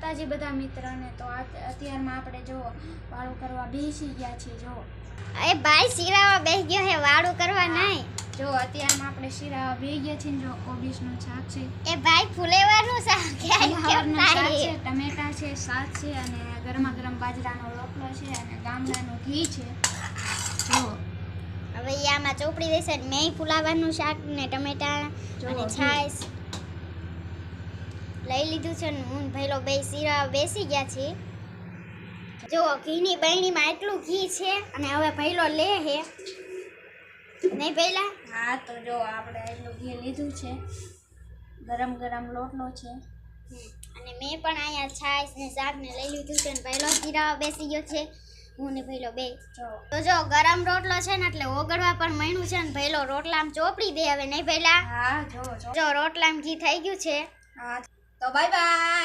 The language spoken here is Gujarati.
માતાજી બધા મિત્રને તો અત્યારમાં આપણે જો વાળું કરવા બેસી ગયા છીએ જો. એ ભાઈ શીરાવા બેસી ગયો હે વાળું કરવા નહીં. જો અત્યારમાં આપણે શિરાવા બેસી ગયા છીએ જો કોબીસનું શાક છે. એ ભાઈ ફુલેવાનું શાક છે ટમેટા છે શાક છે અને ગરમા ગરમ બાજરાનો રોટલો છે અને ગામડાનું ઘી છે. જો. હવે આમાં ચોપડી દેશે મેં ફુલાવાનું શાક ને ટમેટા અને છાશ. લઈ લીધું છે ને હું ને બે શીરા બેસી ગયા છીએ. જો ઘીની બહેણીમાં એટલું ઘી છે અને હવે ભાઈલો લે હે. નહીં પહેલાં હા તો જો આપણે એટલું ઘી લીધું છે. ગરમ ગરમ લોટલો છે. અને મેં પણ અહીંયા છાશ ને શાક ને લઈ લીધું છે ને પહેલો શીરા બેસી ગયો છે. હું ને ભઈલો બે. જો. તો જો ગરમ રોટલો છે ને એટલે ઓગળવા પણ મણ્યું છે ને ભઈલો રોટલામાં ચોપડી દે હવે નહીં પહેલા હા જો જો. જો રોટલામાં ઘી થઈ ગયું છે. હા 都拜拜。